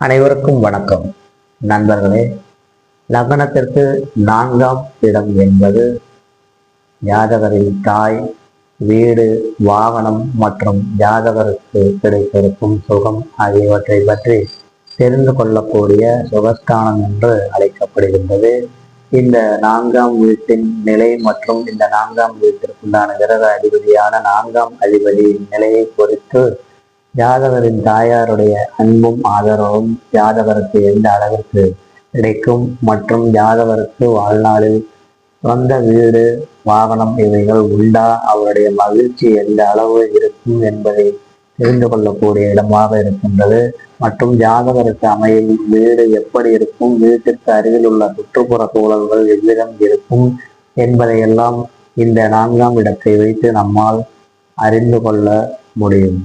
அனைவருக்கும் வணக்கம். நண்பர்களே லக்னத்திற்கு நான்காம் இடம் என்பது ஜாதகரின் தாய் வீடு வாகனம் மற்றும் ஜாதகருக்கு கிடைத்திருக்கும் சுகம் ஆகியவற்றை பற்றி தெரிந்து கொள்ளக்கூடிய சுகஸ்தானம் என்று அழைக்கப்படுகின்றது. இந்த நான்காம் வீட்டின் நிலை மற்றும் இந்த நான்காம் வீட்டிற்குண்டான கிரக அதிபதியான நான்காம் அதிபதியின் நிலையை பொறுத்து ஜாதகரின் தாயாருடைய அன்பும் ஆதரவும் ஜாதகருக்கு எந்த அளவிற்கு கிடைக்கும் மற்றும் ஜாதகருக்கு வாழ்நாளில் சொந்த வீடு வாகனம் இவைகள் உண்டா? அவருடைய மகிழ்ச்சி எந்த அளவு இருக்கும் என்பதை தெரிந்து கொள்ளக்கூடிய இடமாக இருக்கின்றது. மற்றும் ஜாதகருக்கு அமையும் வீடு எப்படி இருக்கும்? வீட்டிற்கு அருகில் உள்ள சுற்றுப்புற சூழல்கள் எவ்விதம் இருக்கும் என்பதையெல்லாம் இந்த நான்காம் இடத்தை வைத்து நம்மால் அறிந்து கொள்ள முடியும்.